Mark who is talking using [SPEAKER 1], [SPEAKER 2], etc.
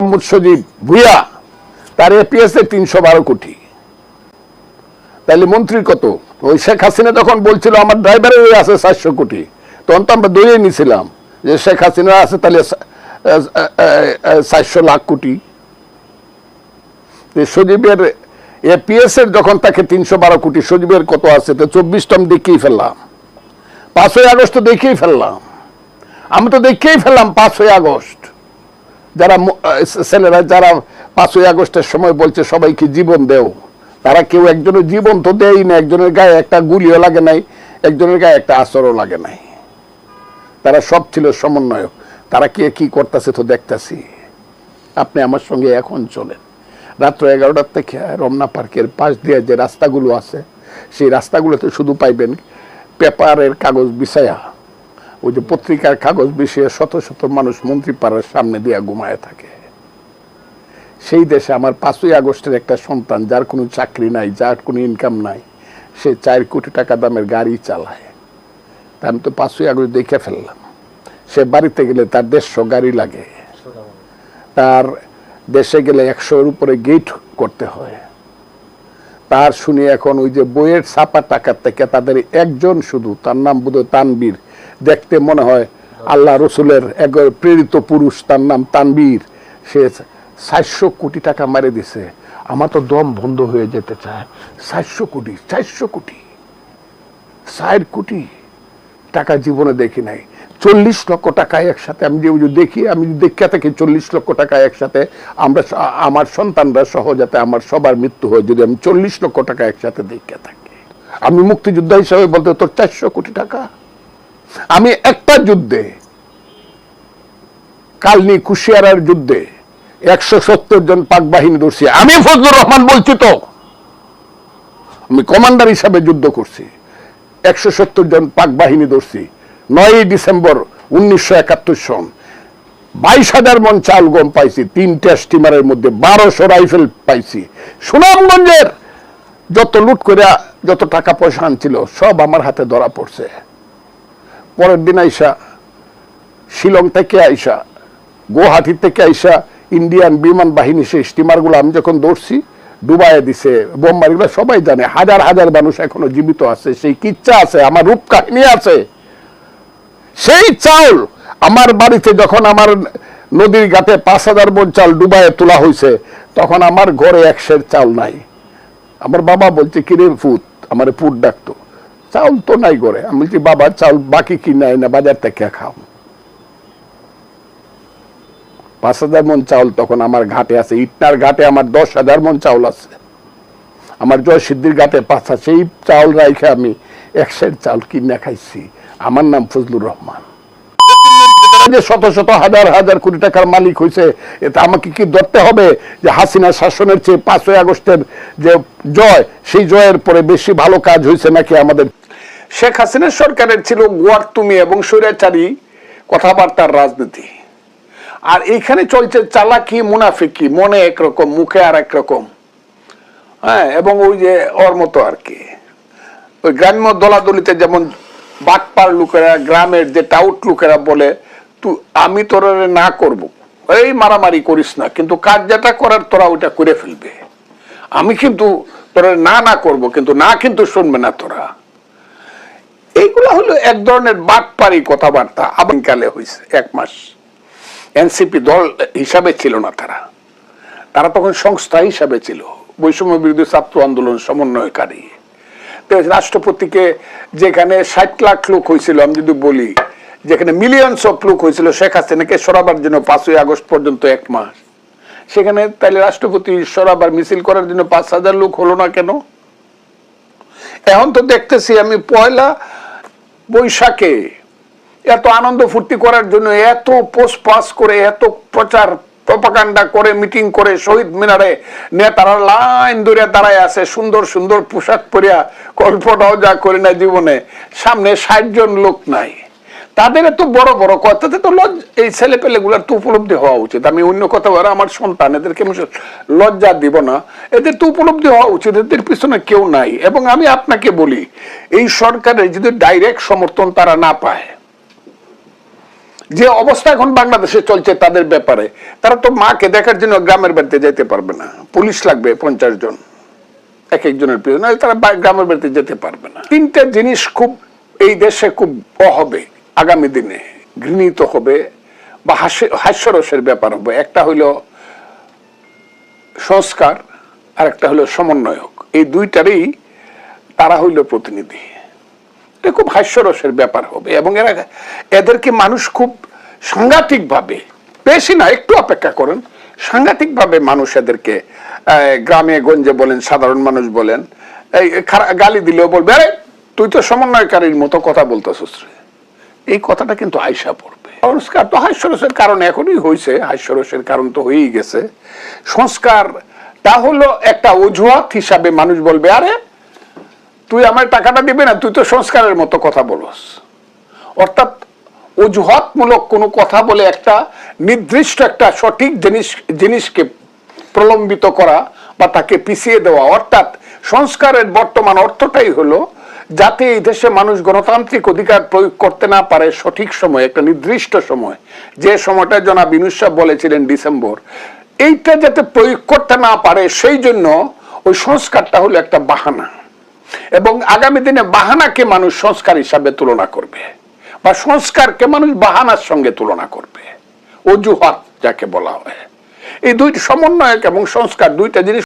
[SPEAKER 1] মোহাম্মদ সজীব ভুইয়া, তার এপিএস তিনশো বারো কোটি। তাহলে কত? ওই শেখ হাসিনা যখন বলছিল, আমার ড্রাইভারের আছে কোটি, তখন তো আমরা দৌড়ে নিয়েছিলাম যে শেখ হাসিনা আছে, তাহলে লাখ কোটি। সজীবের এপিএস এর যখন তাকে তিনশো বারো কোটি সজীবের কত আছে? তো চব্বিশটা আমি দেখিয়ে ফেললাম। পাঁচই আগস্ট তো দেখিয়েই ফেললাম। আমি তো দেখেই ফেললাম পাঁচই আগস্ট। যারা ছেলেরা যারা পাঁচই আগস্টের সময় বলছে সবাইকে জীবন দেও, তারা কেউ একজনের জীবন তো দেয় না, একজনের গায়ে একটা গুলিও লাগে নাই, একজনের গায়ে একটা আসরও লাগে নাই। তারা সব ছিল সমন্বয়ক, তারা কে কি করতেছে তো দেখতাছি। আপনি আমার সঙ্গে এখন চলেন। রাত্র এগারোটার থেকে রমনা পার্কের পাশ দিয়ে যে রাস্তাগুলো আছে, সেই রাস্তাগুলোতে শুধু পাইবেন পেপারের কাগজ বিছায়া। ওই যে পত্রিকার কাগজ বিষয়ে শত শত মানুষ মন্ত্রী পাড়ার সামনে দিয়ে ঘুমায় থাকে। সেই দেশে আমার পাঁচই আগস্টের একটা সন্তান, যার কোনো চাকরি নাই, যার কোনো ইনকাম নাই, সে চার কোটি টাকা দামের গাড়ি চালায়। তা আমি তো পাঁচই আগস্ট দেখে ফেললাম। সে বাড়িতে গেলে তার দেড়শো গাড়ি লাগে। তার দেশে গেলে একশোর উপরে গেট করতে হয়। তার শুনি এখন ওই যে বইয়ের ছাপা টাকার থেকে তাদের একজন শুধু, তার নাম বোধহয় তানবীর দেখতে মনে হয় আল্লাহ রসুলের এক প্রেরিত পুরুষ, তার নাম তানবীর। সে চারশো কোটি টাকা মারে দিছে। আমার তো দম বন্ধ হয়ে যেতে চায়। চারশো কোটি চারশো কোটি ষাট কোটি টাকা জীবনে দেখি নাই। চল্লিশ লক্ষ টাকা একসাথে আমি যে দেখি, আমি দেখা থাকি চল্লিশ লক্ষ টাকা একসাথে, আমরা আমার সন্তানরা সহ যাতে আমার সবার মৃত্যু হয়, যদি আমি চল্লিশ লক্ষ টাকা একসাথে দেখা থাকি। আমি মুক্তিযোদ্ধা হিসাবে বলতে তোর চারশো কোটি টাকা। আমি একটা যুদ্ধে, কালনি কুশিয়ারার যুদ্ধে একশো সত্তর জন পাক বাহিনী ধরছি। আমি ফজলুর রহমান বলছি তো, আমি কমান্ডার হিসাবে যুদ্ধ করছি। একশো সত্তর জন পাক বাহিনী ধরছি। নয়ই ডিসেম্বর উনিশশো একাত্তর সন। বাইশ হাজার মন চাল গম পাইছি, তিনটা স্টিমারের মধ্যে বারোশো রাইফেল পাইছি। সুনামগঞ্জের যত লুট করে যত টাকা পয়সা আনছিল, সব আমার হাতে ধরা পড়ছে। পরের দিন আইসা, শিলং থেকে আইসা, গুয়াহাটি থেকে আইসা ইন্ডিয়ান বিমান বাহিনী সেই স্টিমারগুলো আমি যখন দৌড়ছি ডুবাইয়ে দিছে বোমবারিগুলো সবাই জানে। হাজার হাজার মানুষ এখনও জীবিত আছে। সেই কিচ্ছা আছে, আমার রূপ কাহিনী আছে। সেই চাউল আমার বাড়িতে যখন আমার নদীর ঘাটে পাঁচ হাজার বোন চাল ডুবাইয়ে তোলা হয়েছে তখন আমার ঘরে একশের চাল নাই। আমার বাবা বলছে, কিরে ফুত আমার ফুট ডাকতো। চাউল তো নাই ঘরে। আমি বলছি, বাবা, চাউল বাকি কি নাই না, বাজার থেকে খাও। পাঁচ হাজার মন চাউল তখন আমার ঘাটে আছে। ইটনার ঘাটে আমার দশ হাজার মন চাউল আছে। আমার জয় সিদ্ধির ঘাটে পাঁচ আছে সেই চাউল রাইখে আমি একশের চাউল কিনে খাইছি। আমার নাম ফজলুর রহমান। যে শত শত হাজার হাজার কোটি টাকার মালিক হয়েছে এটা আমাকে কি ধরতে হবে যে হাসিনা শাসনের চেয়ে পাঁচই আগস্টের যে জয়, সেই জয়ের পরে বেশি ভালো কাজ হয়েছে নাকি আমাদের শেখ হাসিনার সরকারের ছিল গোয়ার্তুমি এবং স্বৈরাচারী কথাবার্তার রাজনীতি। আর এইখানে চলছে চালাকি, মুনাফিকি, মনে একরকম, মুখে আর একরকম। হ্যাঁ এবং ওই যে ওর মতো আর কি। ওই গ্রাম্য দলাদলিতে যেমন বাটপার লোকেরা, গ্রামের যে টাউট লোকেরা বলে, তু, আমি তোরা না করব। এই মারামারি করিস না, কিন্তু কাজ যেটা করার তোরা ওইটা করে ফেলবে। আমি কিন্তু তোরা না না করব, কিন্তু না কিন্তু শুনবে না তোরা। এইগুলো হলো এক ধরনের বাটপারি কথাবার্তা। আবানকালে হয়েছে এক মাস। এনসিপি দল হিসাবে ছিল না তারা। তারা তখন সংস্থা হিসাবে ছিল। বৈষম্য বিরোধী ছাত্র আন্দোলন সমন্বয়কারী। রাষ্ট্রপতিকে যেখানে ষাট লাখ লোক হয়েছিল, আমি যদি বলি, যেখানে মিলিয়নস অফ লোক হয়েছিল, শেখ হাসিনাকে সরাবার জন্য পাঁচই আগস্ট পর্যন্ত এক মাস। সেখানে তাহলে রাষ্ট্রপতি সরাবার মিছিল করার জন্য পাঁচ হাজার লোক হলো না কেন? এখন তো দেখতেছি আমি পয়লা বৈশাখে এত আনন্দ ফুর্তি করার জন্য এত পোস্ট পাস করে, এত প্রচার প্রপাকাণ্ডা করে, মিটিং করে, শহীদ মিনারে নেতারা লাইন ধরে দাঁড়ায় আছে, সুন্দর সুন্দর পোশাক পরিয়া কল্পটাও যা করি না জীবনে, সামনে ষাট জন লোক নাই। তাদের এত বড় বড় কথাতে তো লজ এই ছেলে পেলে গুলার তো উপলব্ধি হওয়া উচিত। আমি অন্য কথা বলে আমার সন্তান, এদেরকে আমি লজ্জা দিব না। এদের তো উপলব্ধি হওয়া উচিত, এদের পিছনে কেউ নাই। এবং আমি আপনাকে বলি, এই সরকারের যদি ডাইরেক্ট সমর্থন তারা না পায়, যে অবস্থা এখন বাংলাদেশে চলছে তাদের ব্যাপারে, তারা তো মাকে দেখার জন্য গ্রামের বাড়িতে যেতে পারবে না। পুলিশ লাগবে পঞ্চাশ জন, এক একজনের নয় তারা গ্রামের বাড়িতে যেতে পারবে না। তিনটা জিনিস খুব এই দেশে খুব অ হবে আগামী দিনে ঘৃণিত হবে বা হাস্য হাস্যরসের ব্যাপার হবে। একটা হইল সংস্কার আর একটা হলো সমন্বয়ক। এই দুইটারই তারা হইল প্রতিনিধি। এটা খুব হাস্যরসের ব্যাপার হবে এবং এরা এদেরকে মানুষ খুব সাংঘাতিক ভাবে বেশি না, একটু অপেক্ষা করেন সাংঘাতিক ভাবে মানুষ এদেরকে গ্রামে গঞ্জে বলেন, সাধারণ মানুষ বলেন, এই গালি দিলেও বলবে, আরে, তুই তো সমন্বয়কারীর মতো কথা বলতেছিস এই কথাটা কিন্তু আয়সা পড়বে। সংস্কার তো হাস্যরসের কারণ এখনই হয়েছে হাস্যরসের কারণ তো হয়েই গেছে। সংস্কারটা হলো একটা অজুহাত হিসাবে মানুষ বলবে, আরে, তুই আমার টাকাটা দিবে না, তুই তো সংস্কারের মতো কথা বলস। অর্থাৎ অজুহাতমূলক কোনো কথা বলে একটা নির্দিষ্ট একটা সঠিক জিনিস, জিনিসকে প্রলম্বিত করা বা তাকে পিছিয়ে দেওয়া। অর্থাৎ সংস্কারের বর্তমান অর্থটাই হলো যাতে এই দেশে মানুষ গণতান্ত্রিক অধিকার প্রয়োগ করতে না পারে সঠিক সময়, একটা নির্দিষ্ট সময়। যে সময়টা জনাব ইনুস বলেছিলেন ডিসেম্বর। এইটা যাতে প্রয়োগ করতে না পারে, সেই জন্য ওই সংস্কারটা হলো একটা বাহানা। এবং আগামী দিনে বাহানাকে মানুষ সংস্কার হিসাবে তুলনা করবে। বা সংস্কারকে মানুষ বাহানার সঙ্গে তুলনা করবে। অজুহাত যাকে বলা হয়। এই দুইটি সমন্বয়ক এবং সংস্কার দুইটা জিনিস